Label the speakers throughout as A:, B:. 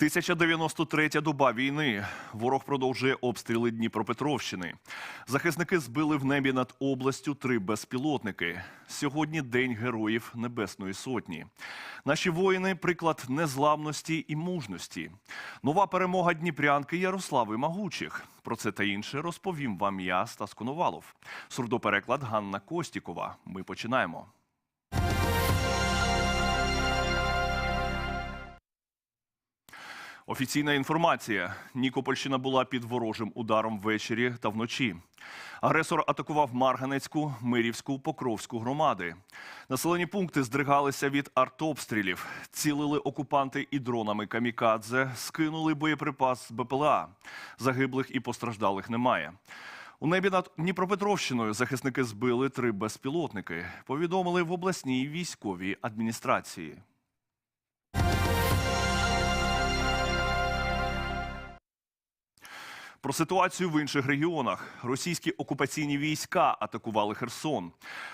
A: 1093 доба війни. Ворог продовжує обстріли Дніпропетровщини. Захисники збили в небі над областю три безпілотники. Сьогодні День Героїв Небесної Сотні. Наші воїни приклад незламності і мужності. Нова перемога Дніпрянки Ярослави Магучих. Про це та інше розповім вам я, Стас Коновалов. Сурдопереклад Ганна Костікова. Ми починаємо. Офіційна інформація: Нікопольщина була під ворожим ударом ввечері та вночі. Агресор атакував Марганецьку, Мирівську, Покровську громади. Населені пункти здригалися від артобстрілів. Цілили окупанти і дронами камікадзе, скинули боєприпас з БПЛА. Загиблих і постраждалих немає. У небі над Дніпропетровщиною захисники збили три безпілотники. Повідомили в обласній військовій адміністрації. Про ситуацію в інших регіонах. Російські окупаційні війська атакували Херсон.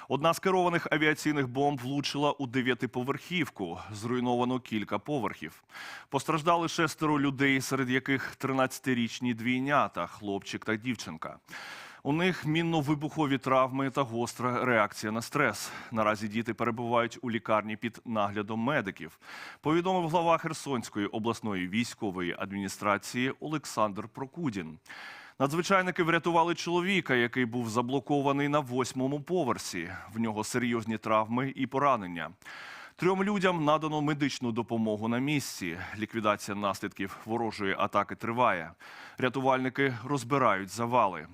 A: Одна з керованих авіаційних бомб влучила у дев'ятиповерхівку. Зруйновано кілька поверхів. Постраждали шестеро людей, серед яких 13-річні двійнята, хлопчик та дівчинка. У них мінно-вибухові травми та гостра реакція на стрес. Наразі діти перебувають у лікарні під наглядом медиків. Повідомив глава Херсонської обласної військової адміністрації Олександр Прокудін. Надзвичайники врятували чоловіка, який був заблокований на восьмому поверсі. В нього серйозні травми і поранення. Трьом людям надано медичну допомогу на місці. Ліквідація наслідків ворожої атаки триває. Рятувальники розбирають завали.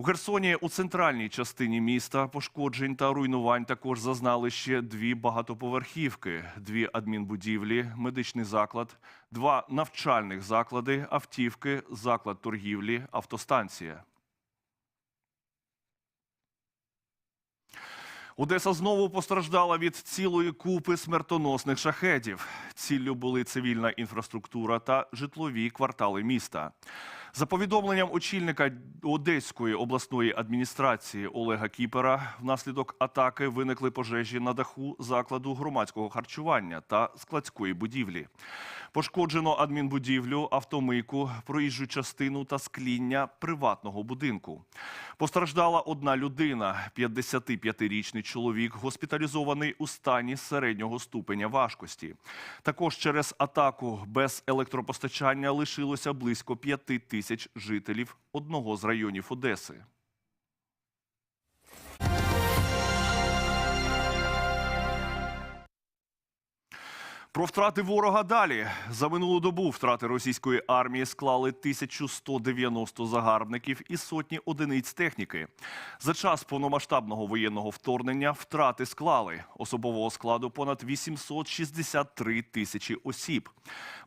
A: У Херсоні у центральній частині міста пошкоджень та руйнувань також зазнали ще дві багатоповерхівки, дві адмінбудівлі, медичний заклад, два навчальних заклади, автівки, заклад торгівлі, автостанція. Одеса знову постраждала від цілої купи смертоносних шахедів. Ціллю були цивільна інфраструктура та житлові квартали міста. За повідомленням очільника Одеської обласної адміністрації Олега Кіпера, внаслідок атаки виникли пожежі на даху закладу громадського харчування та складської будівлі. Пошкоджено адмінбудівлю, автомийку, проїжджу частину та скління приватного будинку. Постраждала одна людина, 55-річний чоловік, госпіталізований у стані середнього ступеня важкості. Також через атаку без електропостачання лишилося близько 5 тисяч жителів одного з районів Одеси. Про втрати ворога далі. За минулу добу втрати російської армії склали 1190 загарбників і сотні одиниць техніки. За час повномасштабного воєнного вторгнення втрати склали особового складу понад 863 тисячі осіб.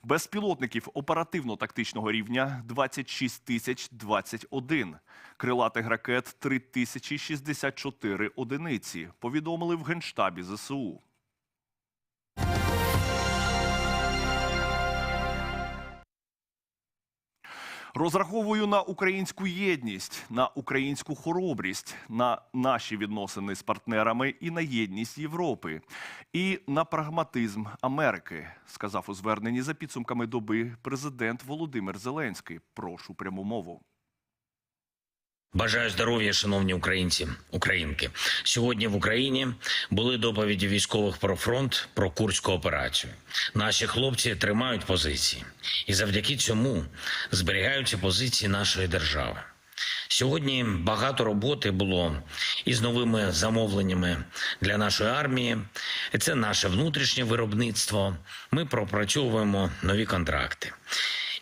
A: Безпілотників оперативно-тактичного рівня 26 тисяч 21. Крилатих ракет 3064 одиниці. Повідомили в Генштабі ЗСУ. Розраховую на українську єдність, на українську хоробрість, на наші відносини з партнерами і на єдність Європи, і на прагматизм Америки, сказав у зверненні за підсумками доби президент Володимир Зеленський. Прошу пряму мову.
B: Бажаю здоров'я, шановні українці, українки. Сьогодні в Україні були доповіді військових про фронт, про курську операцію. Наші хлопці тримають позиції, і завдяки цьому зберігаються позиції нашої держави. Сьогодні багато роботи було із новими замовленнями для нашої армії. Це наше внутрішнє виробництво. Ми пропрацьовуємо нові контракти.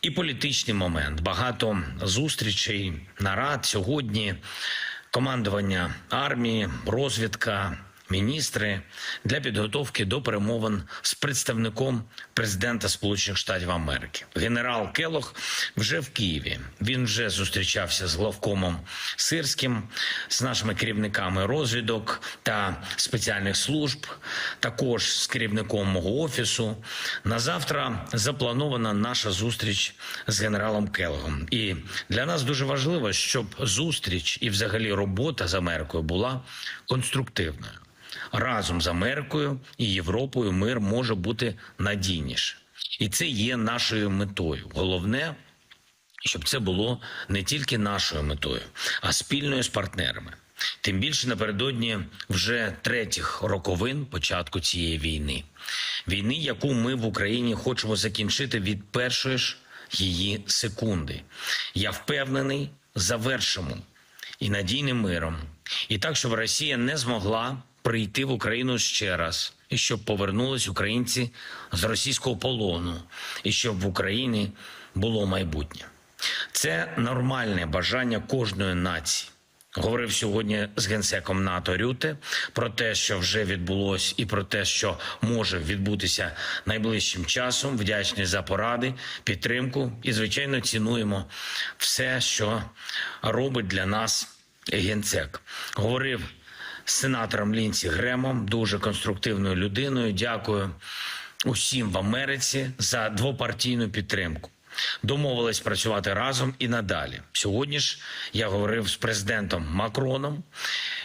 B: І політичний момент. Багато зустрічей, нарад сьогодні, командування армії, розвідка, міністри для підготовки до перемовин з представником президента Сполучених Штатів Америки. Генерал Келох вже в Києві. Він вже зустрічався з главкомом Сирським, з нашими керівниками розвідок та спеціальних служб, також з керівником мого офісу. На завтра запланована наша зустріч з генералом Келогом. І для нас дуже важливо, щоб зустріч і, взагалі, робота з Америкою була конструктивною. Разом з Америкою і Європою мир може бути надійніше. І це є нашою метою. Головне, щоб це було не тільки нашою метою, а спільною з партнерами. Тим більше напередодні вже третіх роковин початку цієї війни. Війни, яку ми в Україні хочемо закінчити від першої ж її секунди. Я впевнений, завершимо і надійним миром, і так, щоб Росія не змогла прийти в Україну ще раз, і щоб повернулись українці з російського полону, і щоб в Україні було майбутнє. Це нормальне бажання кожної нації. Говорив сьогодні з генсеком НАТО Рюте про те, що вже відбулось, і про те, що може відбутися найближчим часом. Вдячний за поради, підтримку і, звичайно, цінуємо все, що робить для нас генсек. Говорив сенатором Лінсі Гремом, дуже конструктивною людиною. Дякую усім в Америці за двопартійну підтримку. Домовились працювати разом і надалі. Сьогодні ж я говорив з президентом Макроном.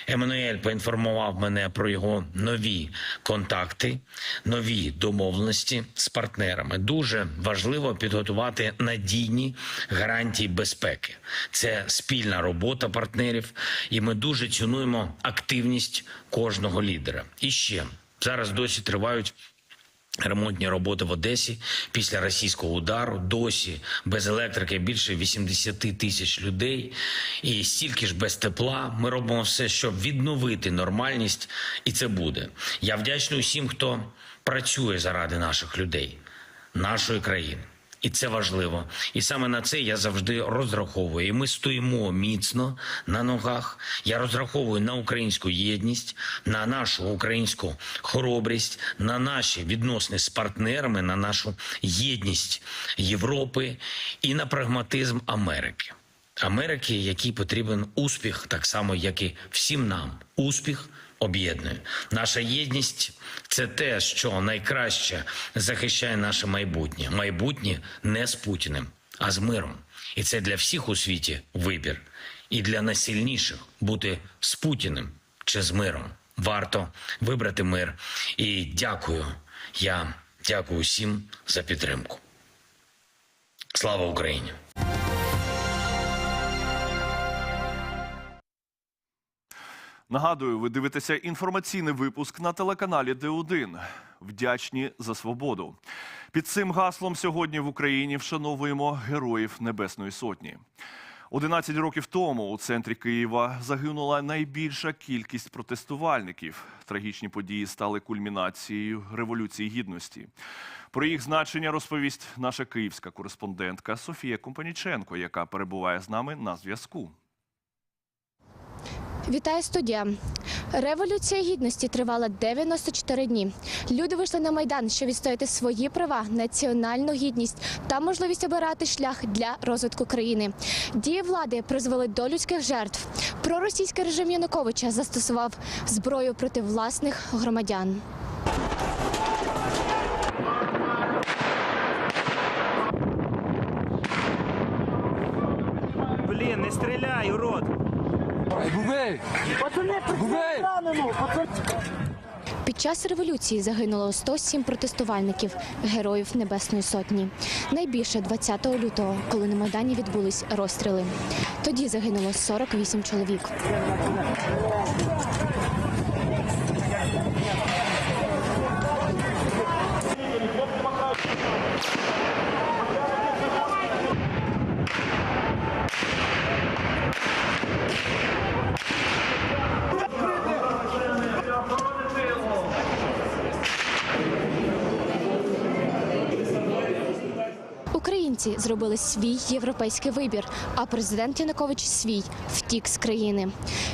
B: Еммануель поінформував мене про його нові контакти, нові домовленості з партнерами. Дуже важливо підготувати надійні гарантії безпеки. Це спільна робота партнерів, і ми дуже цінуємо активність кожного лідера. І ще зараз досі тривають Ремонтні роботи в Одесі після російського удару досі без електрики більше 80 тисяч людей, і стільки ж без тепла. Ми робимо все, щоб відновити нормальність, і це буде. Я вдячний усім, хто працює заради наших людей, нашої країни. І це важливо. І саме на це я завжди розраховую. І ми стоїмо міцно на ногах. Я розраховую на українську єдність, на нашу українську хоробрість, на наші відносини з партнерами, на нашу єдність Європи і на прагматизм Америки. Америки, якій потрібен успіх, так само як і всім нам. Успіх об'єднує. Наша єдність це те, що найкраще захищає наше майбутнє. Майбутнє не з Путіним, а з миром. І це для всіх у світі вибір. І для найсильніших бути з Путіним чи з миром. Варто вибрати мир. І дякую. Я дякую всім за підтримку. Слава Україні!
A: Нагадую, ви дивитеся інформаційний випуск на телеканалі Д1. Вдячні за свободу. Під цим гаслом сьогодні в Україні вшановуємо героїв Небесної Сотні. 11 років тому у центрі Києва загинула найбільша кількість протестувальників. Трагічні події стали кульмінацією революції гідності. Про їх значення розповість наша київська кореспондентка Софія Компаніченко, яка перебуває з нами на зв'язку.
C: Вітаю студія. Революція гідності тривала 94 дні. Люди вийшли на майдан, щоб відстояти свої права, національну гідність та можливість обирати шлях для розвитку країни. Дії влади призвели до людських жертв. Проросійський режим Януковича застосував зброю проти власних громадян.
D: Блін, не стріляй, урод!
E: Губей! пацани!
C: Під час революції загинуло 107 протестувальників, героїв Небесної Сотні. Найбільше 20 лютого, коли на Майдані відбулись розстріли. Тоді загинуло 48 чоловік. Українці зробили свій європейський вибір, а президент Янукович свій втік з країни.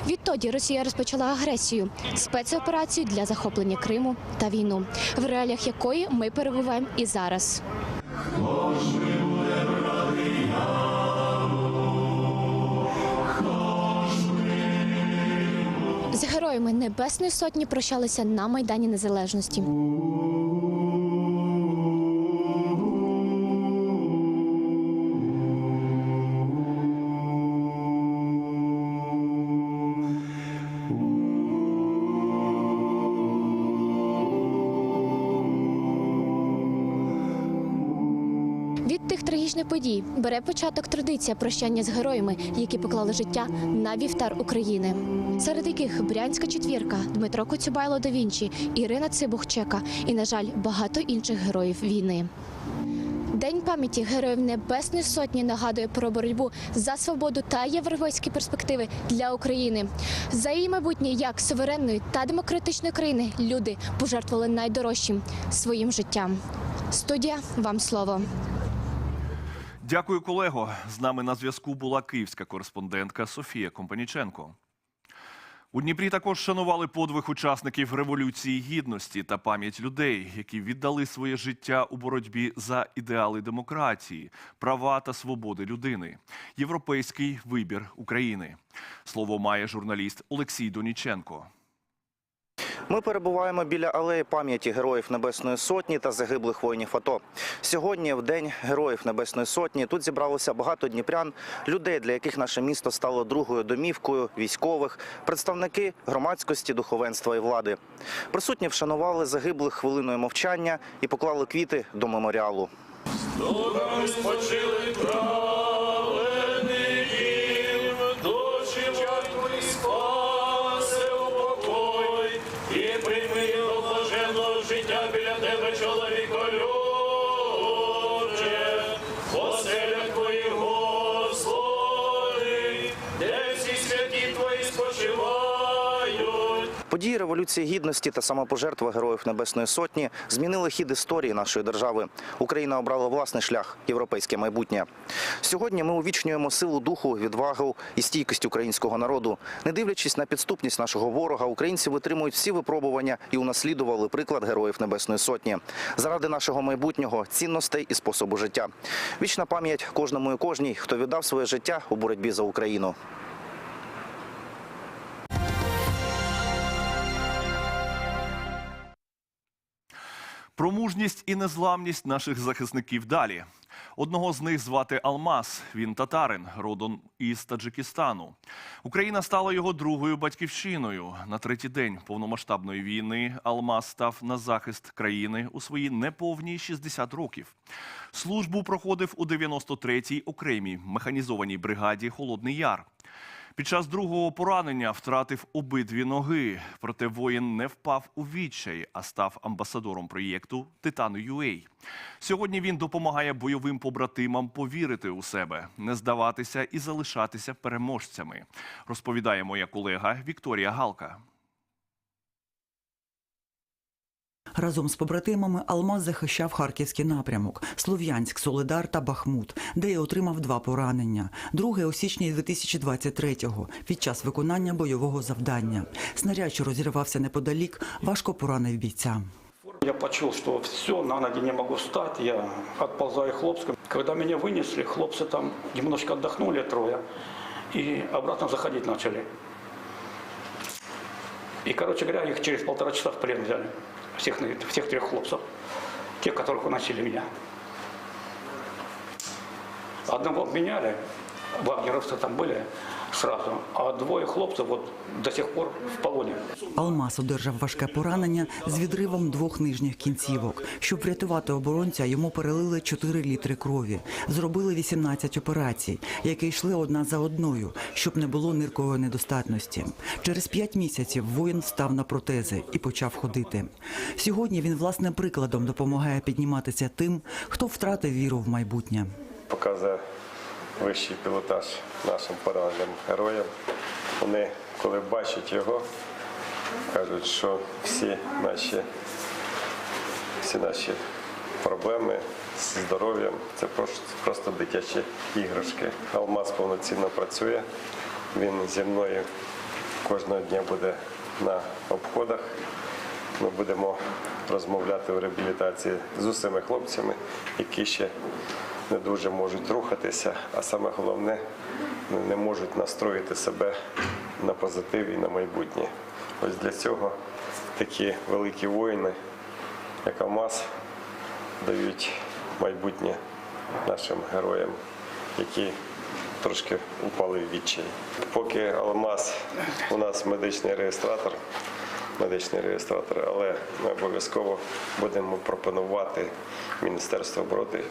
C: Відтоді Росія розпочала агресію, спецоперацію для захоплення Криму та війну, в реаліях якої ми перебуваємо і зараз. З героями Небесної Сотні прощалися на Майдані Незалежності. Символічної події бере початок традиція прощання з героями, які поклали життя на вівтар України, серед яких Брянська четвірка, Дмитро Коцюбайло да Вінчі, Ірина Цибухчека і, на жаль, багато інших героїв війни. День пам'яті героїв Небесної Сотні нагадує про боротьбу за свободу та європейські перспективи для України. За її майбутнє як суверенної та демократичної країни люди пожертвували найдорожчим своїм життям. Студія вам слово.
A: Дякую, колего. З нами на зв'язку була київська кореспондентка Софія Компаніченко. У Дніпрі також шанували подвиг учасників Революції Гідності та пам'ять людей, які віддали своє життя у боротьбі за ідеали демократії, права та свободи людини, європейський вибір України. Слово має журналіст Олексій Доніченко.
F: Ми перебуваємо біля алеї пам'яті героїв Небесної Сотні та загиблих воїнів АТО. Сьогодні, в день героїв Небесної Сотні, тут зібралося багато дніпрян, людей, для яких наше місто стало другою домівкою, військових, представники громадськості, духовенства і влади. Присутні вшанували загиблих хвилиною мовчання і поклали квіти до меморіалу.
G: І
F: Революції Гідності та самопожертва героїв Небесної Сотні змінили хід історії нашої держави. Україна обрала власний шлях європейське майбутнє. Сьогодні ми увічнюємо силу духу, відвагу і стійкість українського народу. Не дивлячись на підступність нашого ворога, українці витримують всі випробування і унаслідували приклад героїв Небесної Сотні заради нашого майбутнього, цінностей і способу життя. Вічна пам'ять кожному і кожній, хто віддав своє життя у боротьбі за Україну.
A: Про мужність і незламність наших захисників далі. Одного з них звати Алмаз. Він татарин, родом із Таджикистану. Україна стала його другою батьківщиною. На третій день повномасштабної війни Алмаз став на захист країни у свої неповні 60 років. Службу проходив у 93-й окремій механізованій бригаді Холодний Яр. Під час другого поранення втратив обидві ноги. Проте воїн не впав у відчай, а став амбасадором проєкту Титану UA. Сьогодні він допомагає бойовим побратимам повірити у себе, не здаватися і залишатися переможцями. Розповідає моя колега Вікторія Галка.
H: Разом з побратимами Алмаз захищав харківський напрямок Слов'янськ, Солидар та Бахмут, де й отримав два поранення. Друге у січні 2023-го під час виконання бойового завдання. Снаряд, що розірвався неподалік, важко поранив бійця.
I: Я почув, что все, на ноги не могу встать, я отползаю хлопцком. Когда меня вынесли, хлопцы там немножко отдохнули трое и обратно заходить начали. И, короче говоря, их через полтора часа в плен взяли Всех, на- всех трех хлопцев, тех, которых уносили меня. Одного обменяли, вагнеровцы там были сразу, а двое хлопцев вот до сих пор в полоне.
H: Алмаз одержав важке поранення з відривом двох нижніх кінцівок. Щоб врятувати оборонця, йому перелили 4 літри крові. Зробили 18 операцій, які йшли одна за одною, щоб не було ниркової недостатності. Через 5 місяців воїн став на протези і почав ходити. Сьогодні він власним прикладом допомагає підніматися тим, хто втратив віру в майбутнє.
J: показує вищий пілотаж нашим пораненим героям. Вони, коли бачать його, кажуть, що всі наші, всі наші проблеми з здоров'ям це просто, дитячі іграшки. Алмаз повноцінно працює. Він зі мною кожного дня буде на обходах. Ми будемо розмовляти в реабілітації з усіма хлопцями, які ще не дуже можуть рухатися, а саме головне не можуть настроїти себе на позитив і на майбутнє. Ось для цього такі великі воїни, як Алмаз, дають майбутнє нашим героям, які трошки упали в відчай. Поки Алмаз у нас медичний реєстратор, медичний реєстратор, але ми обов'язково будемо пропонувати Міністерству оборони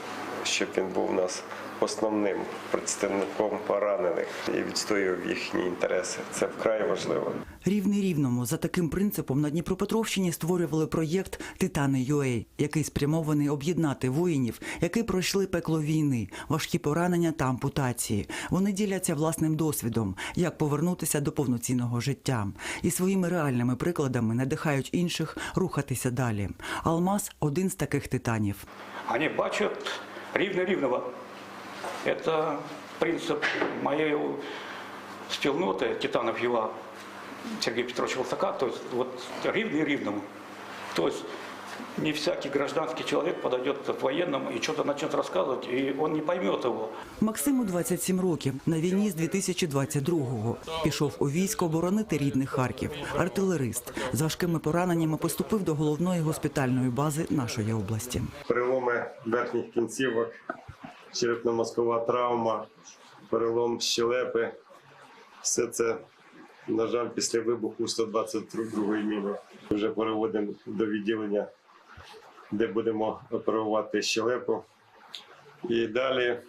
J: щоб він був у нас основним представником поранених і відстоював їхні інтереси. Це вкрай важливо.
H: Рівний рівному за таким принципом на Дніпропетровщині створювали проєкт Титани UA, який спрямований об'єднати воїнів, які пройшли пекло війни, важкі поранення та ампутації. Вони діляться власним досвідом, як повернутися до повноцінного життя, і своїми реальними прикладами надихають інших рухатися далі. Алмаз один з таких титанів.
I: Они бачат рівне рівного. Это принцип моей спільноти титанов ЮА Сергея Петровича Волосака. То есть вот ривный рівному. То есть не всякий гражданский человек подойдет к военному и что-то начнет рассказывать, и он не поймет его.
H: Максиму 27 років. На війні з 2022-го. Пішов у військо оборонити рідний Харків. Артилерист. З важкими пораненнями поступив до головної госпітальної бази нашої області.
J: Верхніх кінцівок, черепно-мозкова травма, перелом щелепи. Все це, на жаль, після вибуху 122-ї міни. Вже переводимо до відділення, де будемо оперувати щелепу. І далі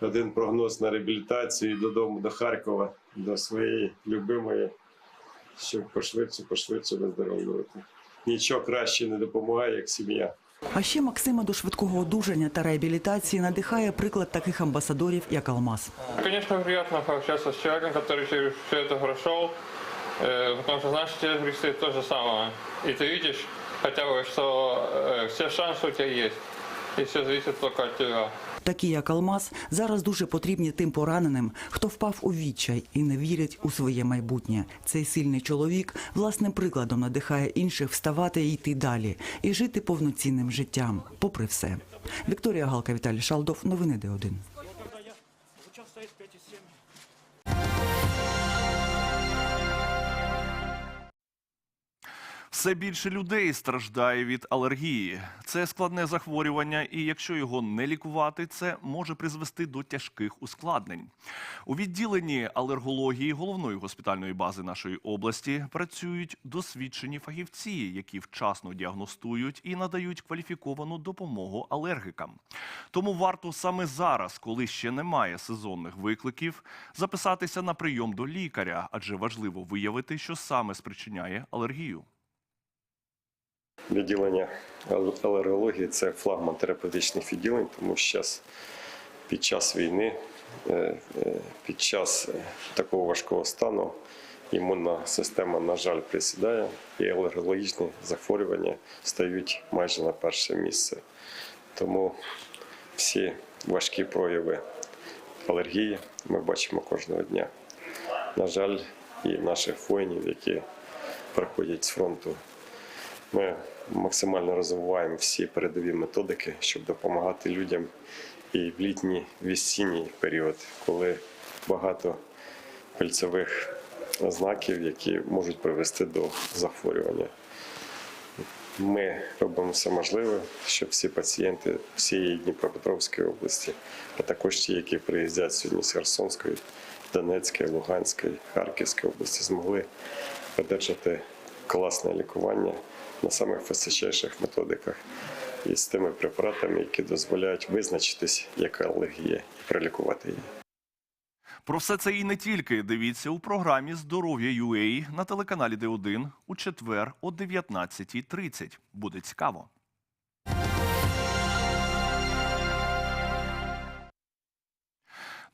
J: один прогноз на реабілітацію додому до Харкова, до своєї любимої, щоб пошвидше, пошвидше виздоровлювати. Нічого краще не допомагає, як сім'я.
H: А ще Максима до швидкого одужання та реабілітації надихає приклад таких амбасадорів, як Алмаз.
E: Конечно, приятно пообщаться с человеком, который через все это прошел, э, потому что, знаешь, тебе предстоит то же самое. И ты видишь хотя бы, что э, все шансы у тебя есть, и все зависит только от тебя.
H: Такі, як Алмаз, зараз дуже потрібні тим пораненим, хто впав у відчай і не вірить у своє майбутнє. Цей сильний чоловік власним прикладом надихає інших вставати і йти далі, і жити повноцінним життям, попри все. Вікторія Галка, Віталій Шалдов, новини Д1.
A: Все більше людей страждає від алергії. Це складне захворювання, і якщо його не лікувати, це може призвести до тяжких ускладнень. У відділенні алергології головної госпітальної бази нашої області працюють досвідчені фахівці, які вчасно діагностують і надають кваліфіковану допомогу алергикам. Тому варто саме зараз, коли ще немає сезонних викликів, записатися на прийом до лікаря, адже важливо виявити, що саме спричиняє алергію.
J: Відділення алергології це флагман терапевтичних відділень, тому що під час війни, е, е, під час е, такого важкого стану імунна система, на жаль, присідає, і алергологічні захворювання стають майже на перше місце. Тому всі важкі прояви алергії ми бачимо кожного дня. На жаль, і наших воїнів, які приходять з фронту ми максимально розвиваємо всі передові методики, щоб допомагати людям і в літній весінній період, коли багато пильцевих знаків, які можуть привести до захворювання. Ми робимо все можливе, щоб всі пацієнти всієї Дніпропетровської області, а також ті, які приїздять сьогодні з Херсонської, Донецької, Луганської, Харківської області, змогли одержати класне лікування на самих височайших методиках і з тими препаратами, які дозволяють визначитись, яка алергія, і пролікувати її.
A: Про все це і не тільки дивіться у програмі Здоров'я UA на телеканалі Д1 у четвер о 19.30. Буде цікаво.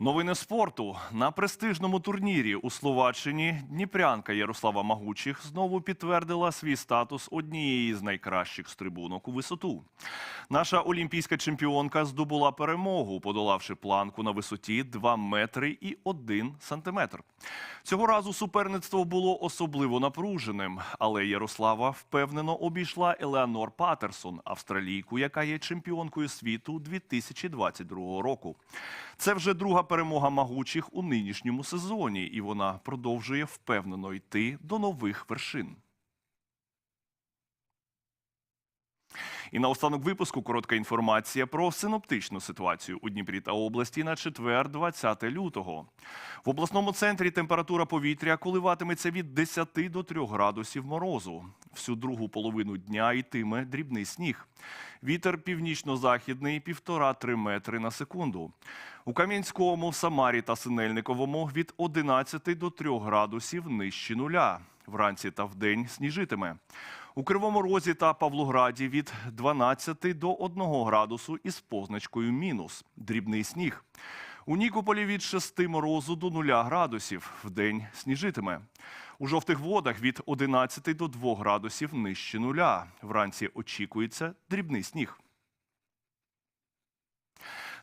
A: Новини спорту на престижному турнірі у Словаччині Дніпрянка Ярослава Магучих знову підтвердила свій статус однієї з найкращих стрибунок у висоту. Наша олімпійська чемпіонка здобула перемогу, подолавши планку на висоті 2 метри і 1 сантиметр. Цього разу суперництво було особливо напруженим, але Ярослава впевнено обійшла Елеонор Патерсон, австралійку, яка є чемпіонкою світу 2022 року. Це вже друга перемога могучих у нинішньому сезоні, і вона продовжує впевнено йти до нових вершин. І наостанок випуску коротка інформація про синоптичну ситуацію у Дніпрі та області на четвер, 20 лютого. В обласному центрі температура повітря коливатиметься від 10 до 3 градусів морозу. Всю другу половину дня йтиме дрібний сніг. Вітер північно-західний 1,5-3 метри на секунду. У Кам'янському, Самарі та Синельниковому від 11 до 3 градусів нижче нуля. Вранці та вдень сніжитиме. У Кривому Розі та Павлограді від 12 до 1 градусу із позначкою мінус. Дрібний сніг. У Нікополі від 6 морозу до 0 градусів. Вдень сніжитиме. У жовтих водах від 11 до 2 градусів нижче нуля. Вранці очікується дрібний сніг.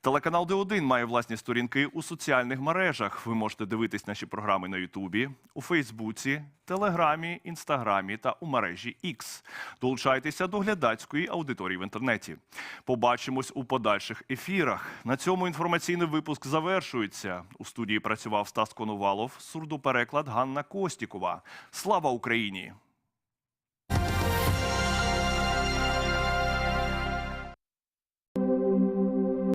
A: Телеканал Д1 має власні сторінки у соціальних мережах. Ви можете дивитись наші програми на Ютубі, у Фейсбуці, Телеграмі, Інстаграмі та у мережі X. Долучайтеся до глядацької аудиторії в інтернеті. Побачимось у подальших ефірах. На цьому інформаційний випуск завершується. У студії працював Стас Коновалов, сурдопереклад Ганна Костікова. Слава Україні!